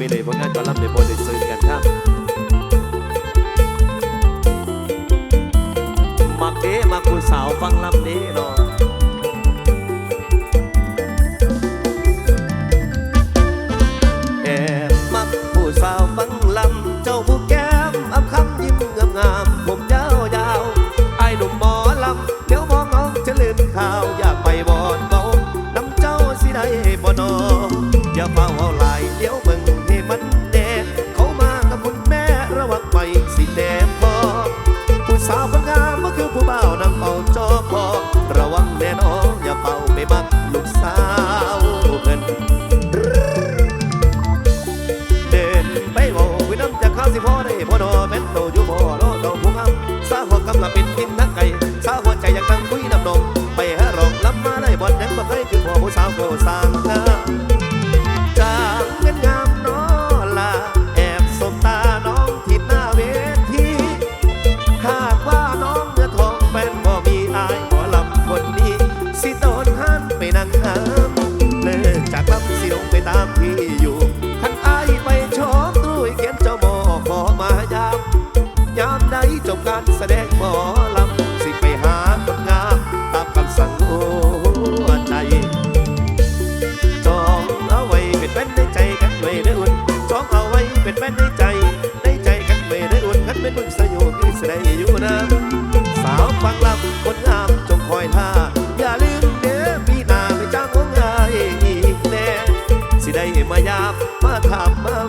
ไปเลยเพราะงานกอลัมน์ในโบนในซื้อกันครับมักเด้มักผู้สาวฟังลำนี้เนาะ การแสดงหมอลำสิไปหาคนงามตามคำสั่งหัวใจจองเอาไว้เป็นแว่นในใจกันไว้ได้อุ่นจองเอาไว้เป็นแว่นในใจในใจกันไว้ได้อุ่นกันไม่นมึงสยบที่แสดงอยู่นะสาวฟังลำคนงามจงคอยท่าอย่าลืมเด้อพี่นาไปจ้างงงไงแน่สิได้มายามมาถามมา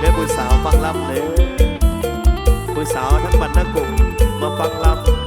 เด้อผู้สาวฟังลำเลยอผู้สาวทั้งบรรทั้กลุ่มมาฟังลำ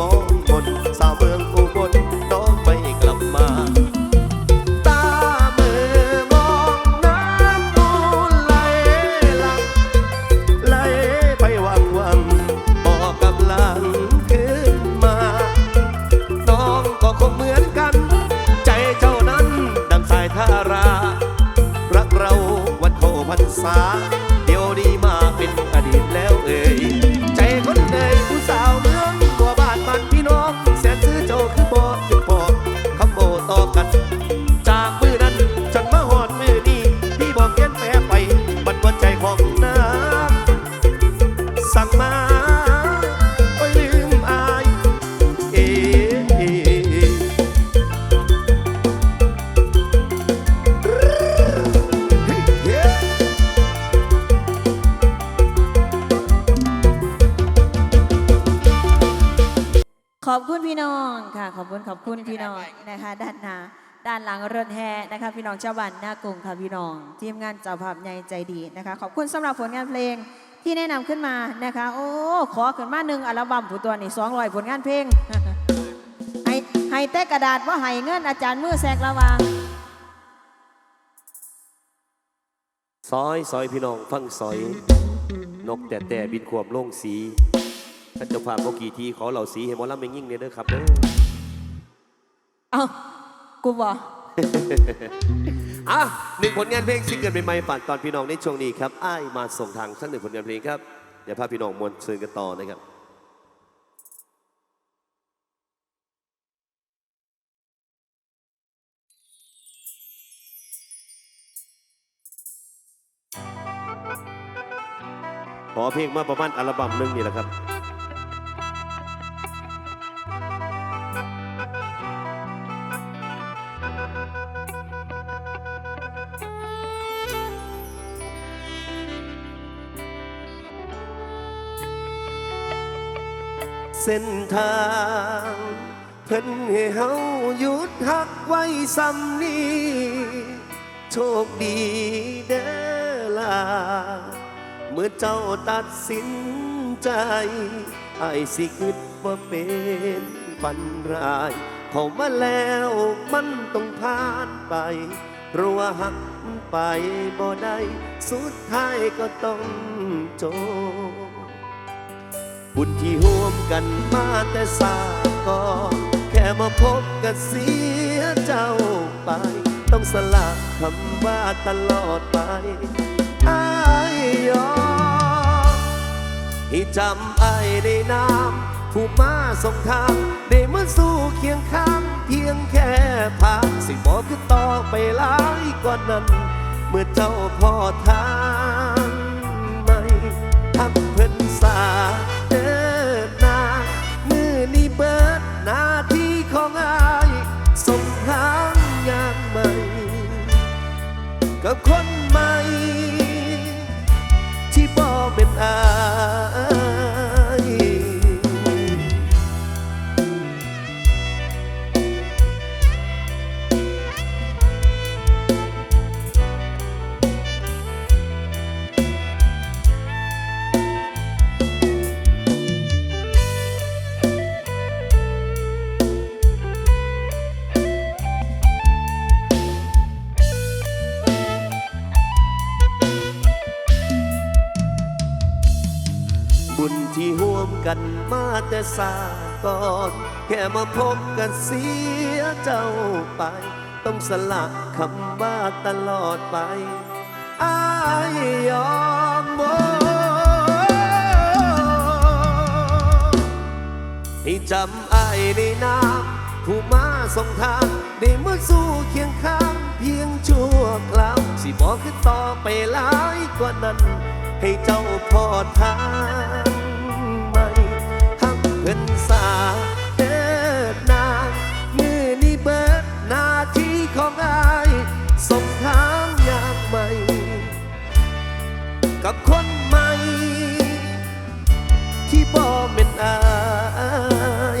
มองคนสาวเมือง ด้านหน้าด้านหลังรถแห่นะคะพี่น้องชาวบ้านหน้ากรุงค่ะพี่น้องทีมงานเจ้าภาพใหญ่ใจดีนะคะ ขอบคุณสำหรับผลงานเพลงที่แนะนำขึ้นมานะคะ โอ้ขอขึ้นมาหนึ่งอัลบั้มผู้ตัวนี่สองร้อยผลงานเพลงให้ให้แต่กระดาษว่าให้เงินอาจารย์มือแสกละวางซอยซอยพี่น้องฟังซอย นกแต่แต่บินขวบลงสีท่านเจ้าภาพเมื่อกี้ทีขอเหล่าสีให้หมอลำไม่ยิ่งเนี่ยเด้อครับเด้อเอ้า กูบอกอะหนึ่งผลงานเพลงซิงเกิลใหม่ๆฝากตอนพี่น้องในช่วงนี้ครับอ้ายมาส่งทางสักหนึ่งผลงานเพลงครับเดี๋ยวพาพี่น้องมวลซืนกันต่อนะครับขอเพลงมาประมาณอัลบั้มหนึ่งนี่แหละครับ เส้นทาง เพิ่นให้เฮาหยุดหักไว้ซ้ำนี้โชคดีเด้อล่ะเมื่อเจ้าตัดสินใจไอ้สิคิดว่าเป็นปันร้าย เข้ามาแล้วมันต้องผ่านไปเพราะว่าหักไปบ่ได้ สุดท้ายก็ต้องจบ บุญที่ห่วมกันมาแต่สาก่อนแค่มาพบกันเสียเจ้าไป ต้องสละคำว่าตลอดไปอายยอมให้จำไอ้ายในน้ำผู้มาส่งทางได้มาสู้เคียงข้างเพียงแค่ผ่านสิบอกคือต่อไปหลายกว่านั้น เมื่อเจ้าพอทาง กับ สาก่อนแค่มาพบกันเสียเจ้าไป ต้องสละคำว่าตลอดไปอายยอมบ่ให้จำไอ้ายในนามผู้มาส่งทางได้มาสู้เคียงข้างเพียงชั่วคราวสิบอกคือต่อไปหลายกว่านั้น ให้เจ้าพอทาง เพิ่นสาเดินนางมือนี้เบิดหน้าที่ของอายส่งทางอย่างใหม่ กับคนใหม่ ที่บ่เป็นอา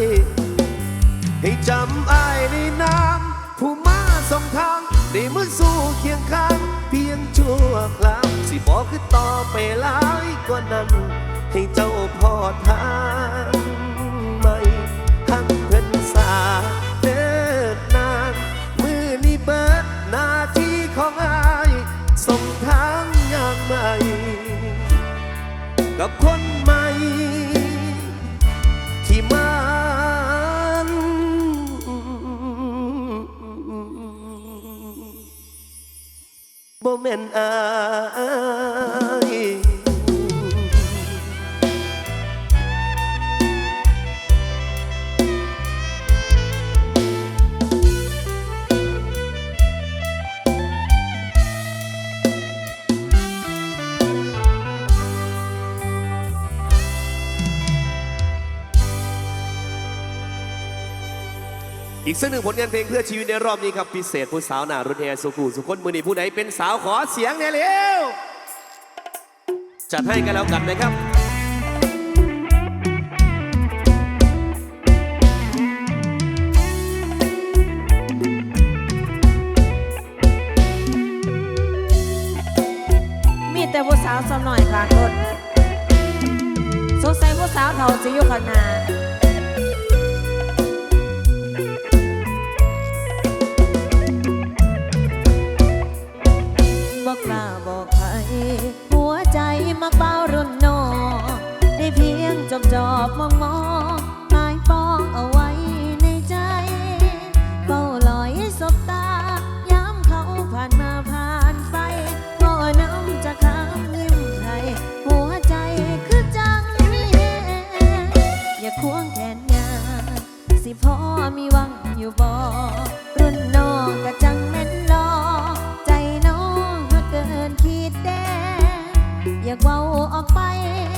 ยให้จำอายในนามผู้มาส่งทางได้มือสู้เคียงข้างเพียงชั่วคราวสิบอกคือต่อไปหลายกว่านั้น ให้เจ้าพอทาง กับคน อีกสักหนึ่งผลงานเพลงเพื่อชีวิตในรอบนี้ครับพิเศษผู้สาวหน้ารถแห่สุกูสุคนมือนีผู้ใดเป็นสาวขอเสียงเนี่ยเร็วจัดให้กันแล้วกันนะครับมีแต่ผู้สาวสำหน่อยค่ะรถสงสัยผู้สาวเฒ่าจะอยู่ข้างหน้า บ อ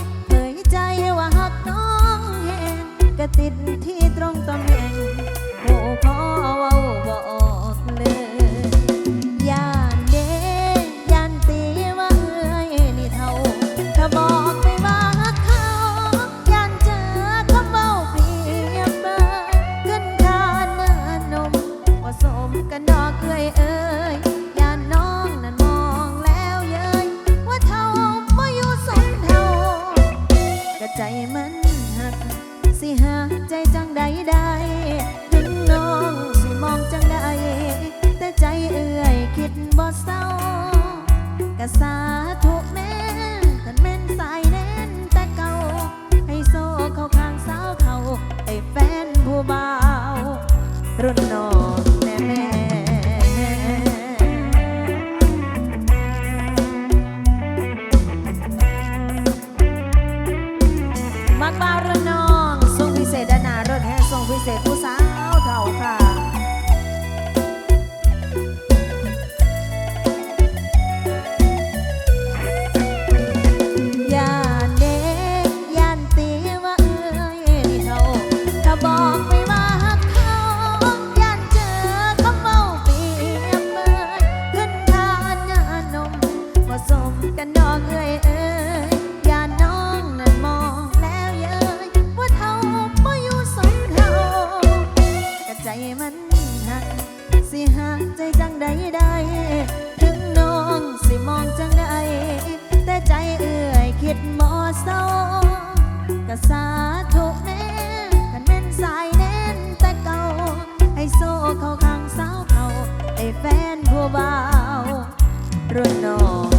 บ่เศร้ากะสาธุแน่กันแม่นสายแน่นแต่เก่า ให้โซ่เข้าข้างสาวเขาไอ้แฟนผู้บ่าวรุ่นน้อง